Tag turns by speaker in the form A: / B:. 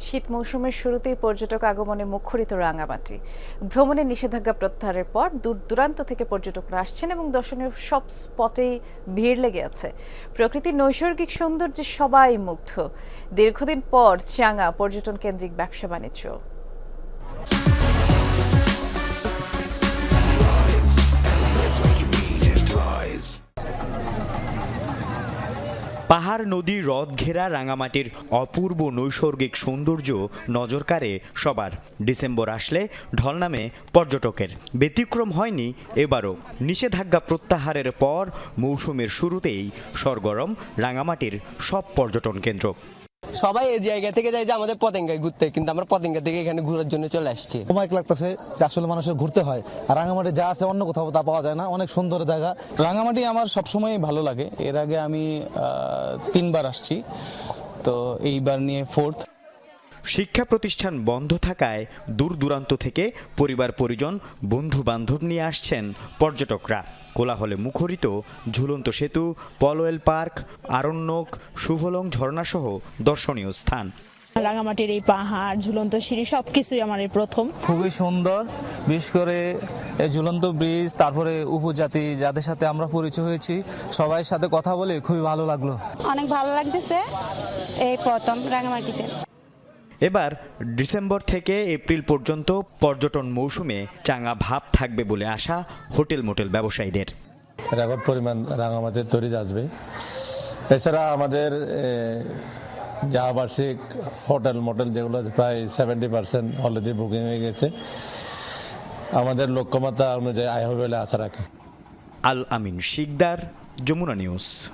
A: শীত মৌসুমের শুরুতেই পর্যটক আগমনে মুখরিত রাঙামাটি। ভ্রমণের নিষেধাজ্ঞা প্রত্যাহারের পর দূর দূরান্ত থেকে পর্যটকরা আসছেন এবং দর্শনের সব স্পটেই ভিড় লেগে আছে। প্রকৃতির নৈসর্গিক সৌন্দর্যে সবাই মুগ্ধ। দীর্ঘদিন পর চাঙা পর্যটন কেন্দ্রিক ব্যবসা বাণিজ্য।
B: পাহাড়, নদী, হ্রদ, ঘেরা, রাঙামাটির অপূর্ব নৈসর্গিক সৌন্দর্য নজর কাড়ে সবার। ডিসেম্বর আসলে ঢল নামে পর্যটকের। ব্যতিক্রম হয়নি এবারও। নিষেধাজ্ঞা প্রত্যাহারের পর মৌসুমের শুরুতেই সরগরম রাঙামাটির সব পর্যটন কেন্দ্র।
C: সবাই এই জায়গা থেকে যায় যে আমাদের পতেঙ্গায় ঘুরতে কিন্তু আমরা পতেঙ্গা থেকে এখানে ঘোরার জন্য চলে আসছি।
D: সময় লাগতেছে যে আসলে মানুষের ঘুরতে হয় আর রাঙামাটি যা আছে অন্য কোথাও তা পাওয়া যায় না অনেক সুন্দর জায়গা।
E: রাঙামাটি আমার সবসময় ভালো লাগে। এর আগে আমি তিনবার আসছি তো এইবার নিয়ে ফোর্থ
B: শিক্ষা প্রতিষ্ঠান বন্ধ থাকায় দূর দূরান্ত থেকে পরিবার পরিজন বন্ধু বান্ধব নিয়ে আসছেন পর্যটকরা। কোলাহলে মুখরিত ঝুলন্ত সেতু পলোয়েল পার্ক আরণ্যক শুভলং ঝর্ণাসহ দর্শনীয় স্থান।
F: রাঙামাটির এই পাহাড় ঝুলন্ত সিঁড়ি সবকিছুই আমার এই প্রথম।
G: খুবই সুন্দর বিশেষ করে এই ঝুলন্ত ব্রিজ তারপরে উপজাতি যাদের সাথে আমরা পরিচয় হয়েছি সবাই সাথে কথা বলে খুবই ভালো লাগল।
H: অনেক ভালো লাগতেছে এই প্রথম রাঙামাটিতে।
B: এবার ডিসেম্বর থেকে এপ্রিল পর্যন্ত পর্যটন মৌসুমে চাঙা ভাব থাকবে বলে আশা হোটেল মোটেল ব্যবসায়ীদের।
D: রেকর্ড পরিমাণ রাঙামাটির তৈরি আসবে। এছাড়া আমাদের যা বার্ষিক হোটেল মোটেল যেগুলো প্রায় সেভেন্টি পার্সেন্ট অলরেডি বুকিং হয়ে গেছে আমাদের লক্ষ্যমাত্রা অনুযায়ী আয় হবে বলে আশা রাখি।
B: আল আমিন শিকদার যমুনা নিউজ।